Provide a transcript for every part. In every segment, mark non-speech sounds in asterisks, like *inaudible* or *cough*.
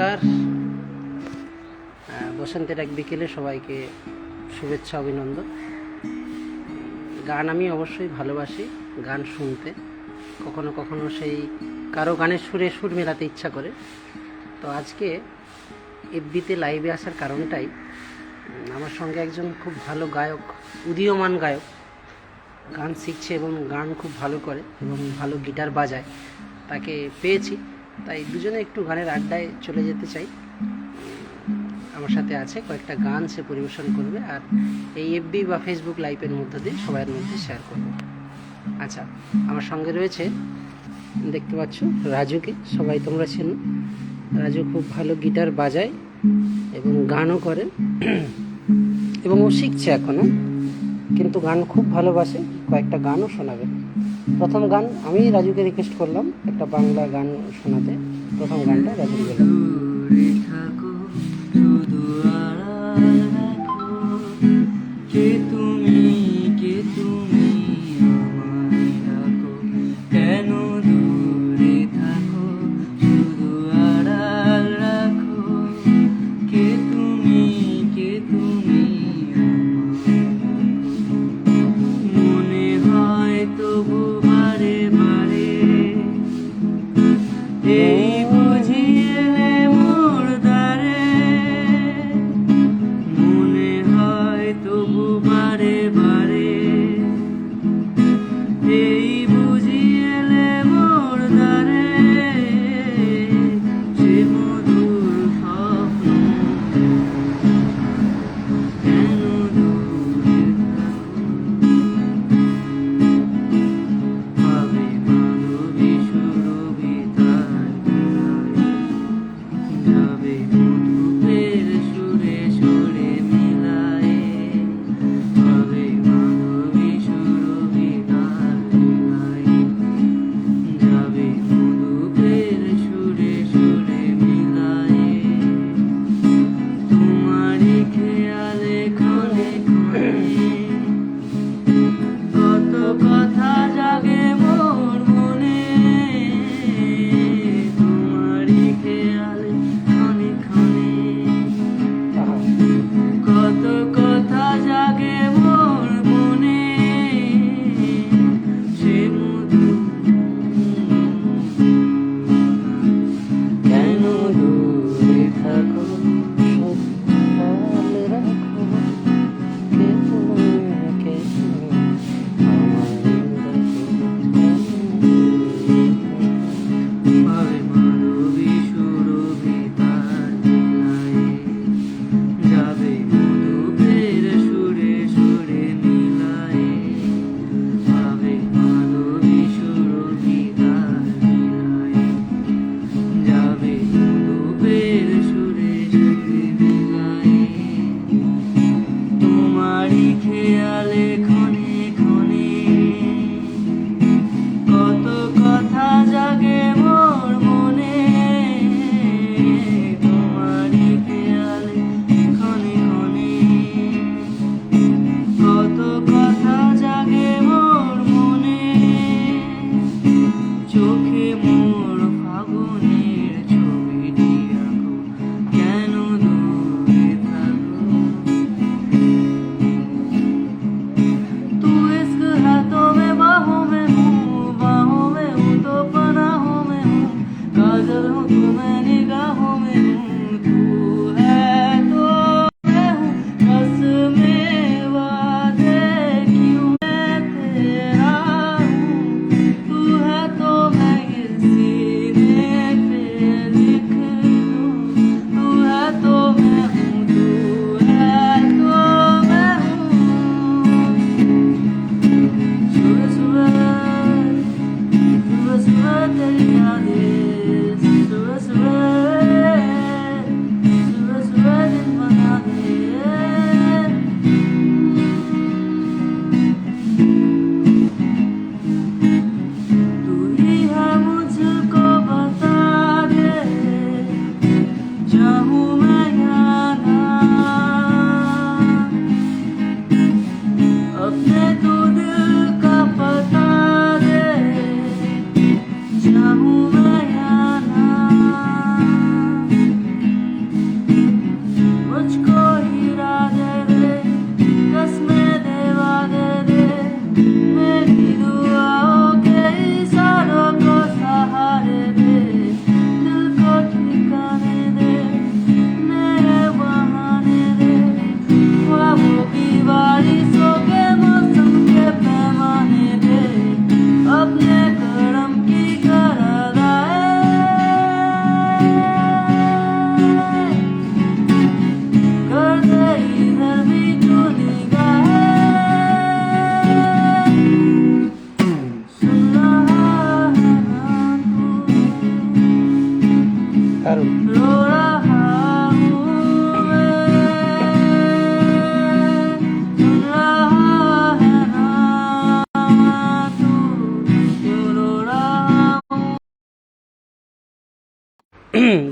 নমস্কার। বসন্তের এক বিকেলে সবাইকে শুভেচ্ছা, অভিনন্দন। গান আমি অবশ্যই ভালোবাসি, গান শুনতে। কখনো কখনো সেই কারও গানের সুরে সুর মেলাতে ইচ্ছা করে। তো আজকে এফবিতে লাইভে আসার কারণটাই আমার সঙ্গে একজন খুব ভালো গায়ক, উদীয়মান গায়ক, গান শিখছে এবং গান খুব ভালো করে এবং ভালো গিটার বাজায়। তাকে পেয়েছি। তাই দুজনে একটু গানের আড্ডায় চলে যেতে চাই। আমার সাথে আছে কয়েকটা গান সে পরিবেশন করবে আর এই এফবি বা ফেসবুক লাইভের মধ্য দিয়ে সবার মধ্যে শেয়ার করব। আচ্ছা আমার সঙ্গে রয়েছে, দেখতে পাচ্ছ রাজুকে, সবাই তোমরা চেনো। রাজু খুব ভালো গিটার বাজায় এবং গানও করে এবং ও শিখছে এখনও কিন্তু গান খুব ভালোবাসে, কয়েকটা গানও শোনাবে। প্রথম গান আমি রাজুকে রিকোয়েস্ট করলাম একটা বাংলা গান শোনাতে। প্রথম গানটা রাজু গেলাম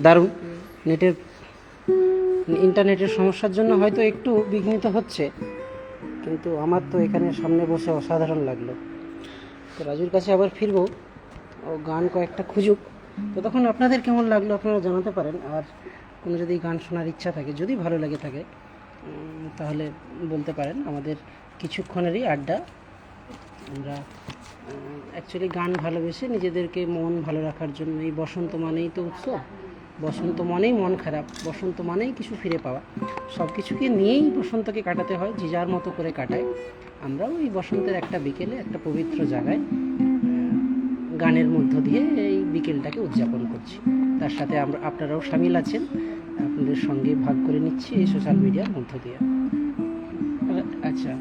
দারুণ নেটের, ইন্টারনেটের সমস্যার জন্য হয়তো একটু বিঘ্নিত হচ্ছে, কিন্তু আমার তো এখানে সামনে বসে অসাধারণ লাগল। তো রাজুর কাছে আবার ফিরবো, ও গান কয়েকটা খুঁজুক। তো তখন আপনাদের কেমন লাগল আপনারা জানাতে পারেন, আর কোনো যদি গান শোনার ইচ্ছা থাকে, যদি ভালো লেগে থাকে তাহলে বলতে পারেন। আমাদের কিছুক্ষণেরই আড্ডা। আমরা অ্যাকচুয়ালি গান ভালোবেসে নিজেদেরকে মন ভালো রাখার জন্য এই বসন্ত মানেই তো উৎসব। বসন্ত মানেই মন খারাপ, বসন্ত মানেই কিছু ফিরে পাওয়া। সব কিছুকে নিয়েই বসন্তকে কাটাতে হয়, যে যার মতো করে কাটায়। আমরাও এই বসন্তের একটা বিকেলে, একটা পবিত্র জায়গায় গানের মধ্য দিয়ে এই বিকেলটাকে উদযাপন করছি। তার সাথে আমরা আপনারাও সামিল আছেন। আপনাদের সঙ্গে ভাগ করে নিচ্ছি এই সোশ্যাল মিডিয়ার মধ্য দিয়ে। আচ্ছা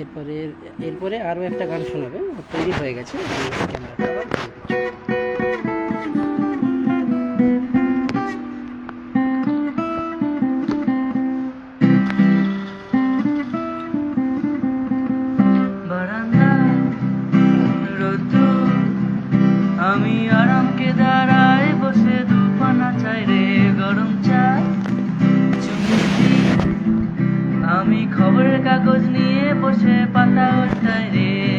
এরপরে এরপরে আরও একটা গান শোনাবে তৈরি হয়ে গেছে। ক্যামেরাটা আরামকে দাঁড়ায় বসে দুপানা চাই রে, গরম চা আমি খবরের কাগজ নিয়ে বসে পাতা উঠাই রে।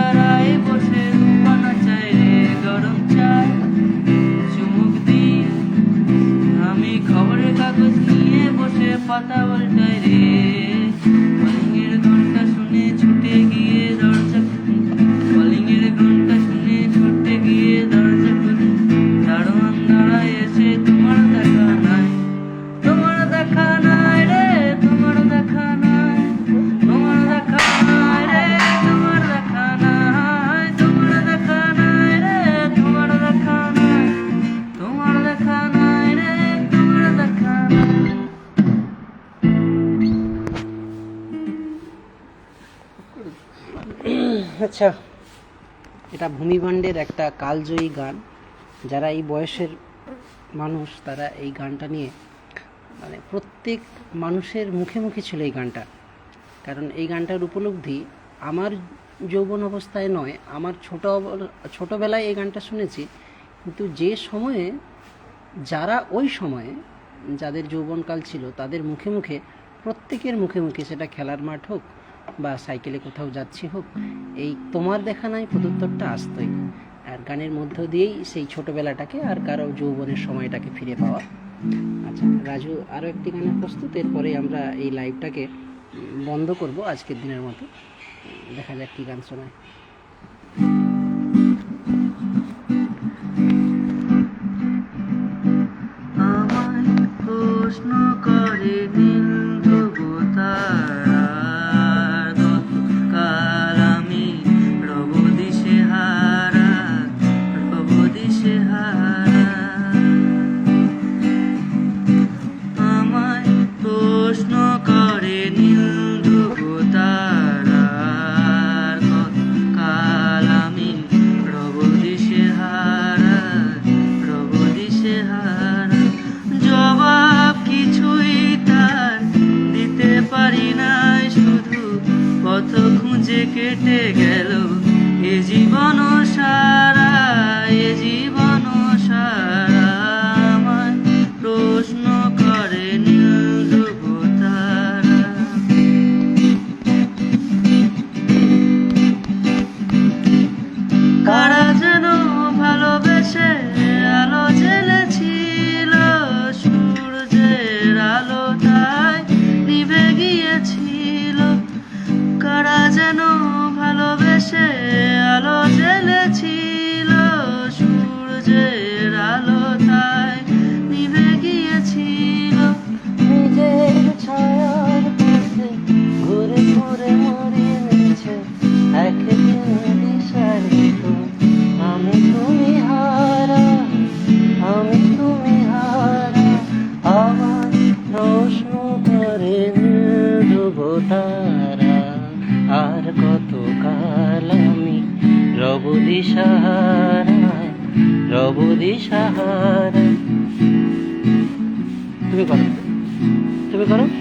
আরামকে দাঁড়াই আচ্ছা এটা ভূমিবণ্ডের একটা কালজয়ী গান। যারা এই বয়সের মানুষ, তারা এই গানটা নিয়ে মানে প্রত্যেক মানুষের মুখে মুখে ছিল এই গানটা। কারণ এই গানটার উপলব্ধি আমার যৌবন অবস্থায় নয়, আমার ছোট ছোটবেলায় এই গানটা শুনেছি। কিন্তু যে সময়ে, যারা ওই সময়ে যাদের যৌবনকাল ছিল, তাদের মুখে মুখে, প্রত্যেকের মুখে মুখে সেটা খেলার মাঠ হোক বা সাইকেলে কোথাও যাচ্ছি হোক, এই তোমার দেখা নাই প্রত্যুত্তরটা আসতোই। আর গানের মধ্য দিয়েই সেই ছোটবেলাটাকে আর কারও যৌবনের সময়টাকে ফিরে পাওয়া। আচ্ছা রাজু আরও একটি গানের প্রস্তুত এরপরে আমরা এই লাইভটাকে বন্ধ করব আজকের দিনের মতো। দেখা যাক কী গান শোনায়। হারা জবাব কিছুই তার দিতে পারি শুধু খুঁজে কেটে গেল। রব দিশাহারা। রব তুমি করো। তুমি করো।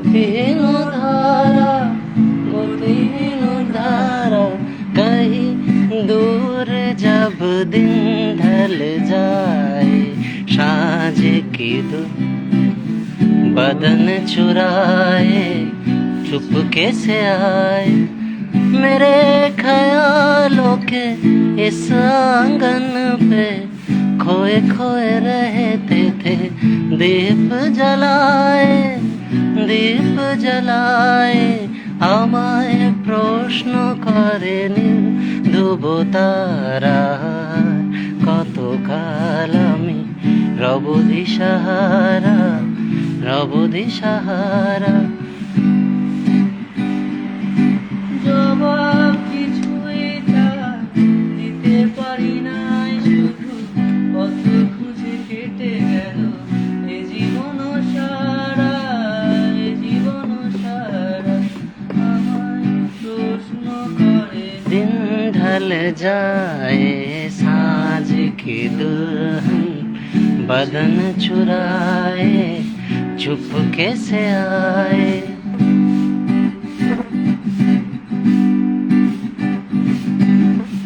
গতিহীন ধারা গতিহীন ধারা कहीं दूर जब दिन ढल जाए साँझ की दो बदन चुराए चुपके से आए मेरे ख्यालों के इस आंगन पे खोए खोए रहते थे दीप जलाए দীপ জ্বালায় আমায় প্রশ্ন করেন দুবতারা কত কাল আমি রব দিশাহারা রব দিশাহারা জবাব जाए साँझ की दुल्हन, बदन चुराए चुपके से आए?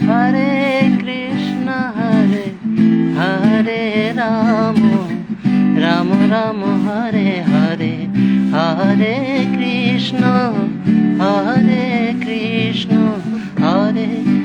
हरे कृष्ण, हरे हरे राम राम राम, हरे हरे हरे कृष्ण हरे कृष्ण, हरे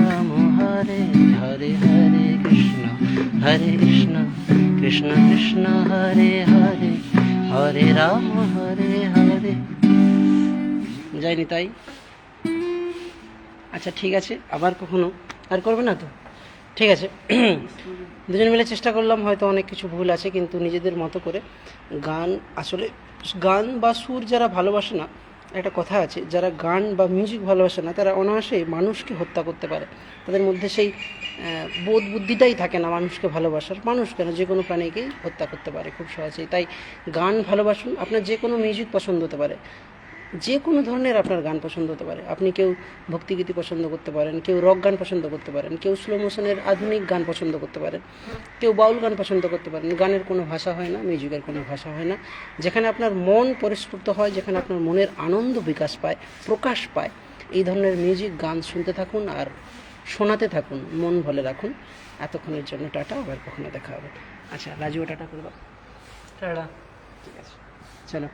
হরে কৃষ্ণ কৃষ্ণ কৃষ্ণ, হরে হরে হরে রাম, হরে হরে। যায়নি তাই আচ্ছা ঠিক আছে, আবার কখনো? আর করবে না তো? ঠিক আছে। *clears throat* দুজন মিলে চেষ্টা করলাম, হয়তো অনেক কিছু ভুল আছে, কিন্তু নিজেদের মতো করে গান, আসলে গান বা সুর যারা ভালোবাসে না একটা কথা আছে, যারা গান বা মিউজিক ভালোবাসে না, তারা অনায়াসে মানুষকে হত্যা করতে পারে। তাদের মধ্যে সেই বোধ বুদ্ধিটাই থাকে না মানুষকে ভালোবাসার। মানুষ কেন? যে কোনো প্রাণীকেই হত্যা করতে পারে খুব সহজেই। তাই গান ভালোবাসুন, আপনার যে কোনো মিউজিক পছন্দ হতে পারে। যে কোনো ধরনের আপনার গান পছন্দ হতে পারে। আপনি কেউ ভক্তিগীতি পছন্দ করতে পারেন কেউ রক গান পছন্দ করতে পারেন কেউ স্লো মোশনের আধুনিক গান পছন্দ করতে পারেন কেউ বাউল গান পছন্দ করতে পারেন। গানের কোনো ভাষা হয় না মিউজিকের কোনো ভাষা হয় না। যেখানে আপনার মন পরিস্ফুট হয় যেখানে আপনার মনের আনন্দ বিকাশ পায় প্রকাশ পায় এই ধরনের মিউজিক গান শুনতে থাকুন আর শোনাতে থাকুন মন ভালো রাখুন। এতক্ষণের জন্য টাটা আবার কখনো দেখা হবে। আচ্ছা রাজুও টাটা করবা। টাটা। ঠিক আছে। চলো।